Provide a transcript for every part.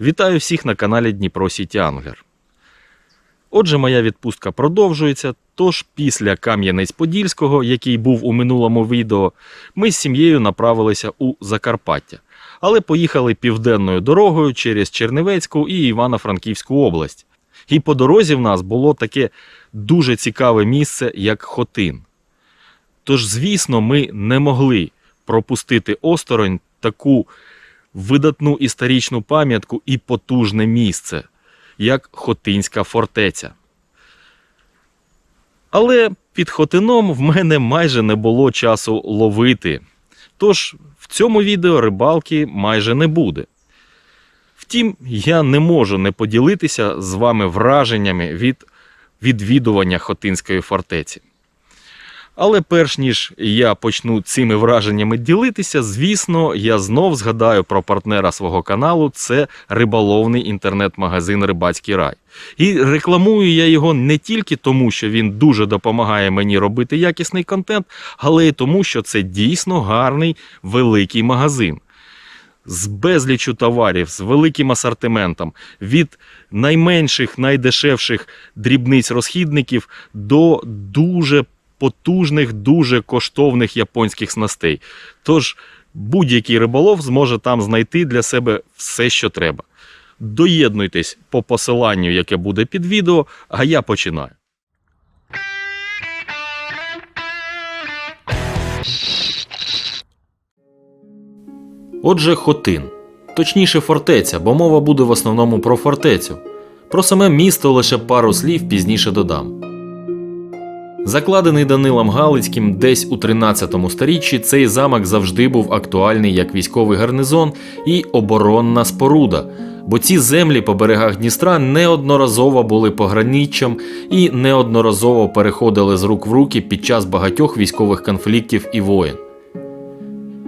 Вітаю всіх на каналі Дніпро Сіті Англер. Отже, моя відпустка продовжується. Тож після Кам'янець-Подільського, який був у минулому відео, ми з сім'єю направилися у Закарпаття, але поїхали південною дорогою через Чернівецьку і Івано-Франківську область. І по дорозі в нас було таке дуже цікаве місце, як Хотин. Тож, звісно, ми не могли пропустити осторонь таку видатну історичну пам'ятку і потужне місце, як Хотинська фортеця. Але під Хотином в мене майже не було часу ловити. Тож в цьому відео рибалки майже не буде. Втім, я не можу не поділитися з вами враженнями від відвідування Хотинської фортеці. Але перш ніж я почну цими враженнями ділитися, звісно, я знов згадаю про партнера свого каналу. Це риболовний інтернет-магазин Рибацький рай. І рекламую я його не тільки тому, що він дуже допомагає мені робити якісний контент, але й тому, що це дійсно гарний великий магазин. З безлічу товарів, з великим асортиментом, від найменших, найдешевших дрібниць розхідників до дуже потужних, дуже коштовних японських снастей. Тож будь-який риболов зможе там знайти для себе все, що треба. Доєднуйтесь по посиланню, яке буде під відео, а я починаю. Отже, Хотин. Точніше, фортеця, бо мова буде в основному про фортецю. Про саме місто лише пару слів пізніше додам. Закладений Данилом Галицьким десь у 13 сторіччі, цей замок завжди був актуальний як військовий гарнизон і оборонна споруда, бо ці землі по берегах Дністра неодноразово були пограниччям і неодноразово переходили з рук в руки під час багатьох військових конфліктів і воєн.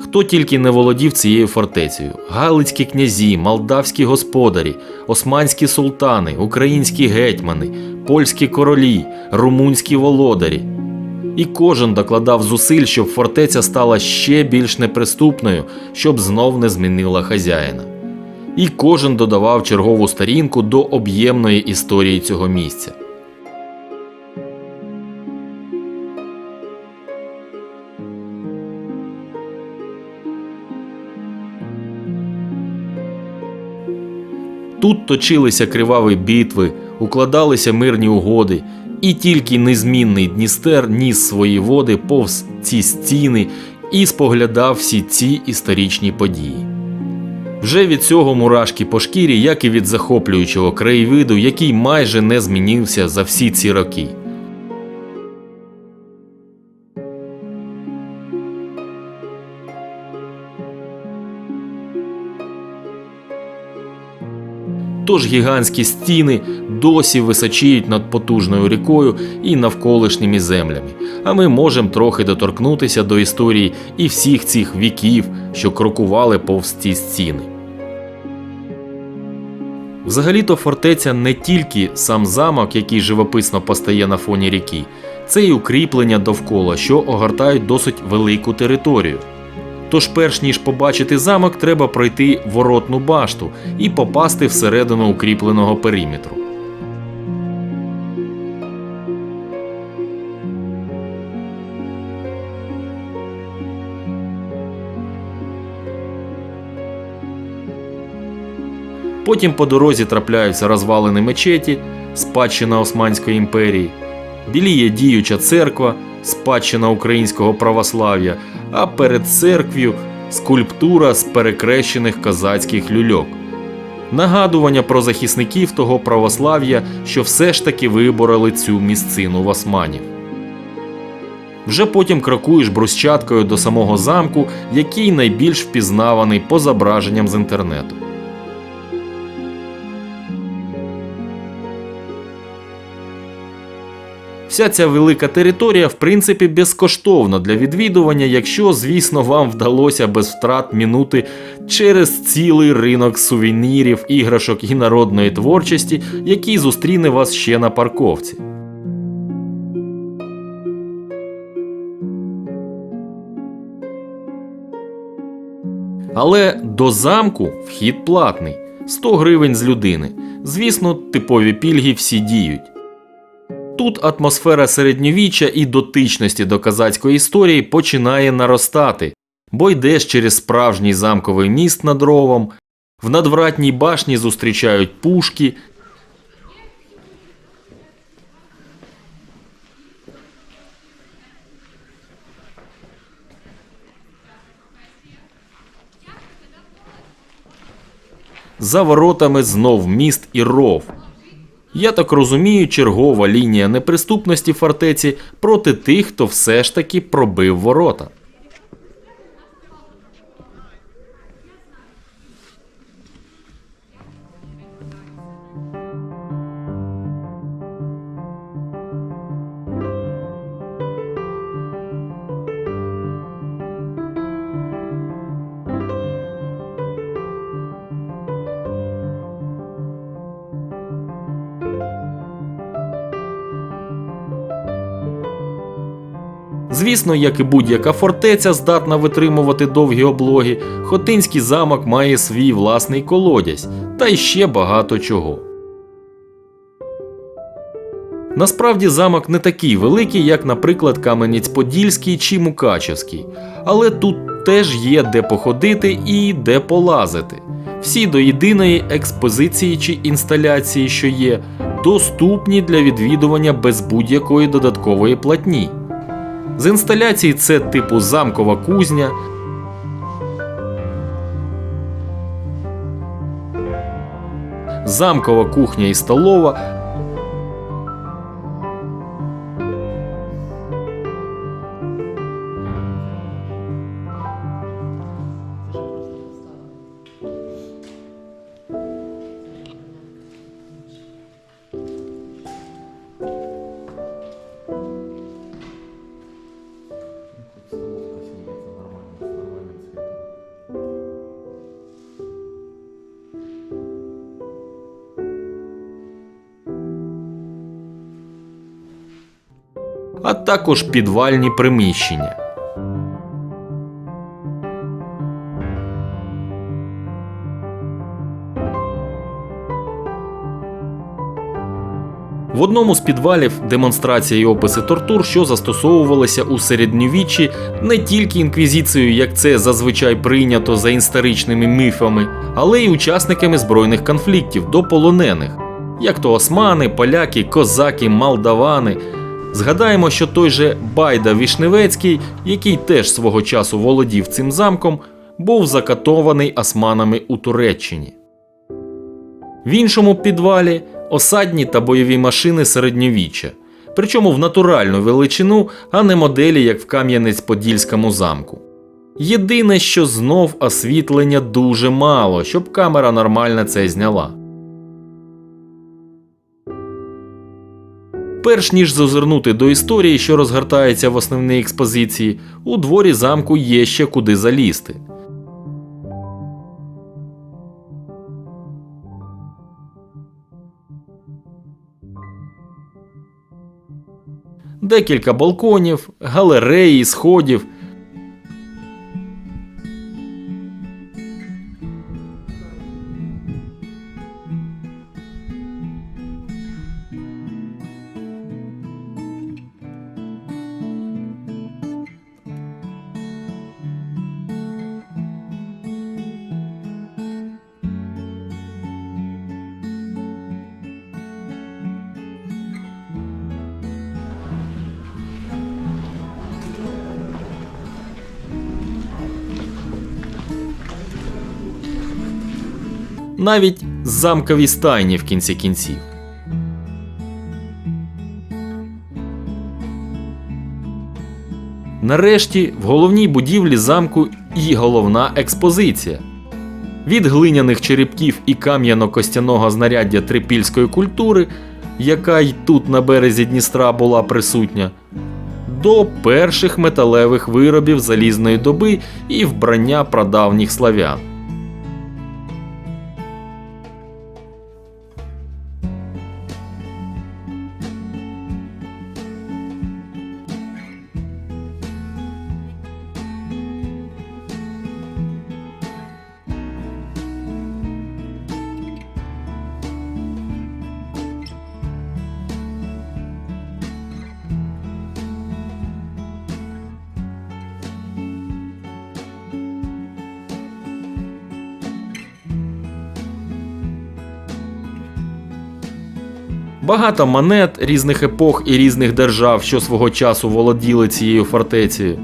Хто тільки не володів цією фортецею: галицькі князі, молдавські господарі, османські султани, українські гетьмани, польські королі, румунські володарі. І кожен докладав зусиль, щоб фортеця стала ще більш неприступною, щоб знов не змінила хазяїна. І кожен додавав чергову сторінку до об'ємної історії цього місця. Тут точилися криваві битви, укладалися мирні угоди, і тільки незмінний Дністер ніс свої води повз ці стіни і споглядав всі ці історичні події. Вже від цього мурашки по шкірі, як і від захоплюючого краєвиду, який майже не змінився за всі ці роки. Тож гігантські стіни досі височіють над потужною рікою і навколишніми землями. А ми можемо трохи доторкнутися до історії і всіх цих віків, що крокували повз ці стіни. Взагалі-то фортеця не тільки сам замок, який живописно постає на фоні ріки, це й укріплення довкола, що огортають досить велику територію. Тож, перш ніж побачити замок, треба пройти воротну башту і попасти всередину укріпленого периметру. Потім по дорозі трапляються розвалини мечеті, спадщина Османської імперії, біліє діюча церква, спадщина українського православ'я, а перед церкв'ю скульптура з перекрещених козацьких люльок. Нагадування про захисників того православ'я, що все ж таки вибороли цю місцину в османів. Вже потім крокуєш брусчаткою до самого замку, який найбільш впізнаваний по зображенням з інтернету. Вся ця велика територія, в принципі, безкоштовна для відвідування, якщо, звісно, вам вдалося без втрат мінути через цілий ринок сувенірів, іграшок і народної творчості, який зустріне вас ще на парковці. Але до замку вхід платний. 100 гривень з людини. Звісно, типові пільги всі діють. Тут атмосфера середньовіччя і дотичності до казацької історії починає наростати, бо йдеш через справжній замковий міст над ровом, в надвратній башні зустрічають пушки. За воротами знов міст і ров. Я так розумію, чергова лінія неприступності фортеці проти тих, хто все ж таки пробив ворота. Звісно, як і будь-яка фортеця здатна витримувати довгі облоги, Хотинський замок має свій власний колодязь та й ще багато чого. Насправді замок не такий великий, як, наприклад, Кам'янець-Подільський чи Мукачевський, але тут теж є де походити і де полазити. Всі до єдиної експозиції чи інсталяції, що є, доступні для відвідування без будь-якої додаткової платні. З інсталяцій це типу замкова кузня. Замкова кухня і столова. А також підвальні приміщення. В одному з підвалів демонстрація і описи тортур, що застосовувалися у середньовіччі не тільки інквізицією, як це зазвичай прийнято за історичними міфами, але й учасниками збройних конфліктів до полонених, як то османи, поляки, козаки, молдавани. Згадаємо, що той же Байда Вішневецький, який теж свого часу володів цим замком, був закатований османами у Туреччині. В іншому підвалі осадні та бойові машини середньовіччя, причому в натуральну величину, а не моделі, як в Кам'янець-Подільському замку. Єдине, що знов освітлення дуже мало, щоб камера нормально це зняла. Перш ніж зазирнути до історії, що розгортається в основній експозиції, у дворі замку є ще куди залізти. Декілька балконів, галереї, сходів. Навіть замкові стайні в кінці кінців. Нарешті в головній будівлі замку і головна експозиція. Від глиняних черепків і кам'яно-костяного знаряддя трипільської культури, яка й тут на березі Дністра була присутня, до перших металевих виробів залізної доби і вбрання прадавніх славян. Багато монет різних епох і різних держав, що свого часу володіли цією фортецею.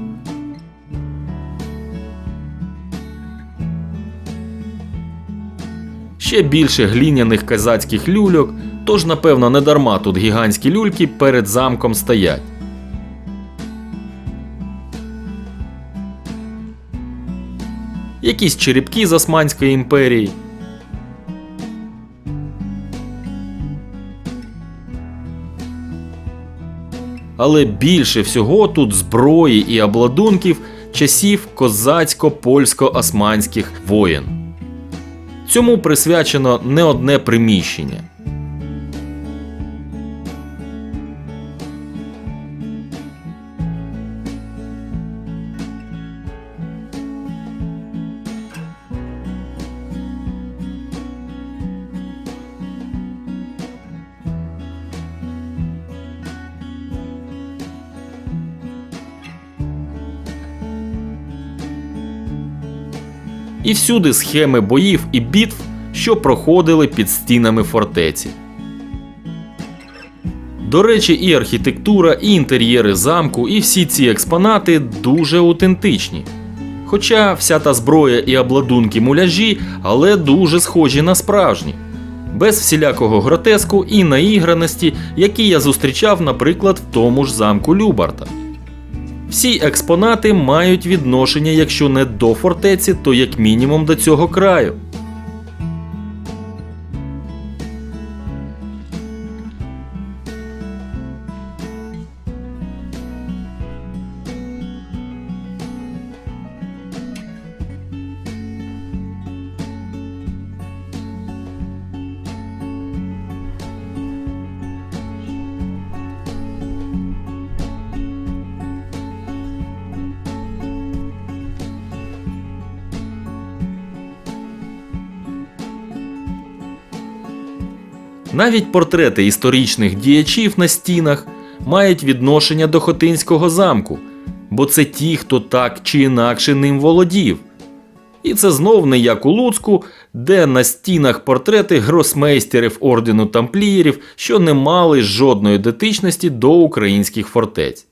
Ще більше гліняних казацьких люльок, тож, напевно, не дарма тут гігантські люльки перед замком стоять. Якісь черепки з Османської імперії. Але більше всього тут зброї і обладунків часів козацько-польсько-османських воєн. Цьому присвячено не одне приміщення. І всюди схеми боїв і битв, що проходили під стінами фортеці. До речі, і архітектура, і інтер'єри замку, і всі ці експонати дуже аутентичні. Хоча вся та зброя і обладунки муляжі, але дуже схожі на справжні, без всілякого гротеску і наіграності, які я зустрічав, наприклад, в тому ж замку Любарта. Всі експонати мають відношення, якщо не до фортеці, то як мінімум до цього краю. Навіть портрети історичних діячів на стінах мають відношення до Хотинського замку, бо це ті, хто так чи інакше ним володів. І це знов не як у Луцьку, де на стінах портрети гросмейстерів ордену тамплієрів, що не мали жодної дотичності до українських фортець.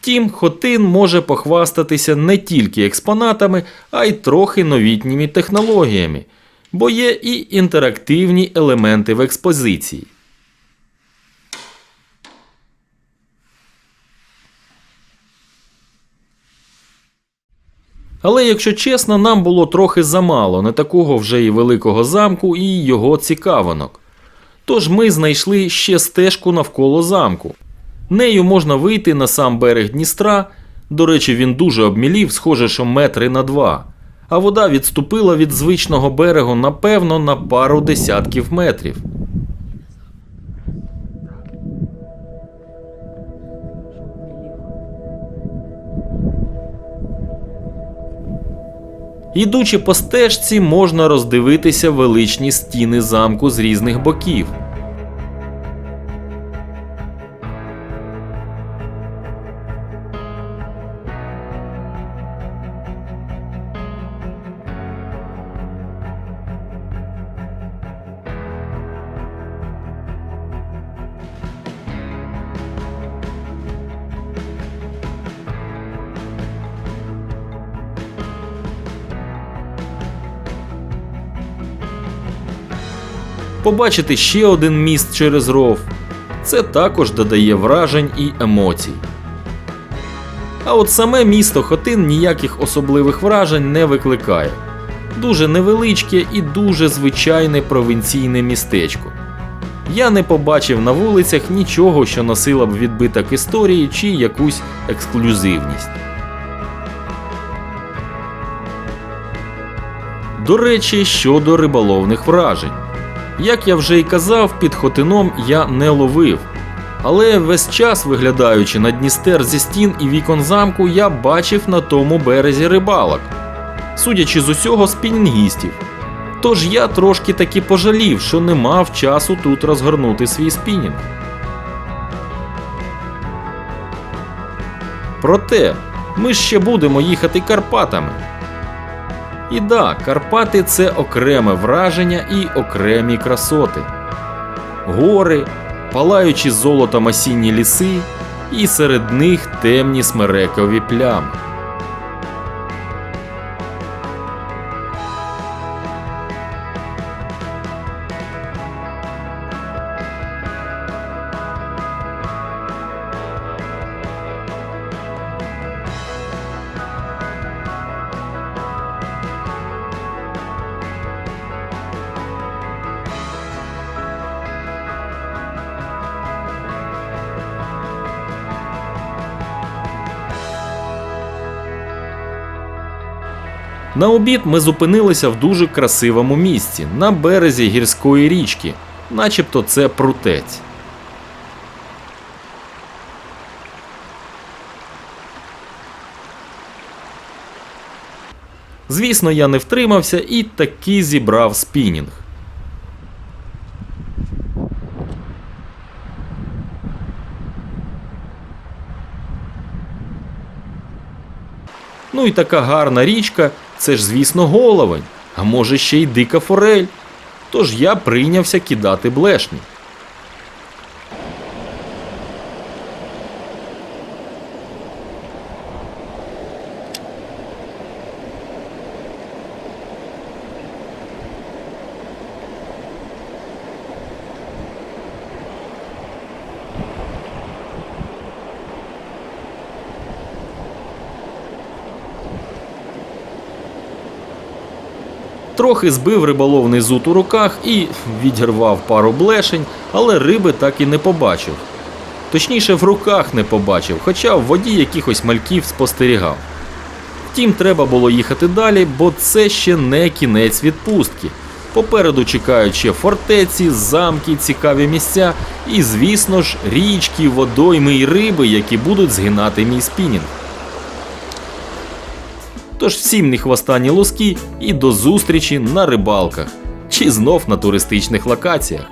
Втім, Хотин може похвастатися не тільки експонатами, а й трохи новітніми технологіями, бо є і інтерактивні елементи в експозиції. Але якщо чесно, нам було трохи замало не такого вже і великого замку і його цікавинок. Тож ми знайшли ще стежку навколо замку. Нею можна вийти на сам берег Дністра. До речі, він дуже обмілів, схоже, що метри на два. А вода відступила від звичного берегу, напевно, на пару десятків метрів. Ідучи по стежці, можна роздивитися величні стіни замку з різних боків. Побачити ще один міст через ров. Це також додає вражень і емоцій. А от саме місто Хотин ніяких особливих вражень не викликає. Дуже невеличке і дуже звичайне провінційне містечко. Я не побачив на вулицях нічого, що носило б відбиток історії чи якусь ексклюзивність. До речі, щодо риболовних вражень. Як я вже й казав, під Хотином я не ловив. Але весь час, виглядаючи на Дністер зі стін і вікон замку, я бачив на тому березі рибалок, судячи з усього спінінгістів. Тож я трошки таки пожалів, що не мав часу тут розгорнути свій спінінг. Проте ми ще будемо їхати Карпатами. І да, Карпати це окреме враження і окремі красоти. Гори, палаючі золотом осінні ліси, і серед них темні смерекові плями. На обід ми зупинилися в дуже красивому місці на березі гірської річки, начебто це прутець. Звісно, я не втримався і таки зібрав спінінг. Ну і така гарна річка, це ж, звісно, головень, а може ще й дика форель. Тож я прийнявся кидати блешні. Трохи збив риболовний зут у руках і відірвав пару блешень, але риби так і не побачив. Точніше, в руках не побачив, хоча в воді якихось мальків спостерігав. Втім, треба було їхати далі, бо це ще не кінець відпустки. Попереду чекають ще фортеці, замки, цікаві місця і, звісно ж, річки, водойми і риби, які будуть згинати мій спінінг. Тож всім не хвоста, ні лоски і до зустрічі на рибалках чи знов на туристичних локаціях.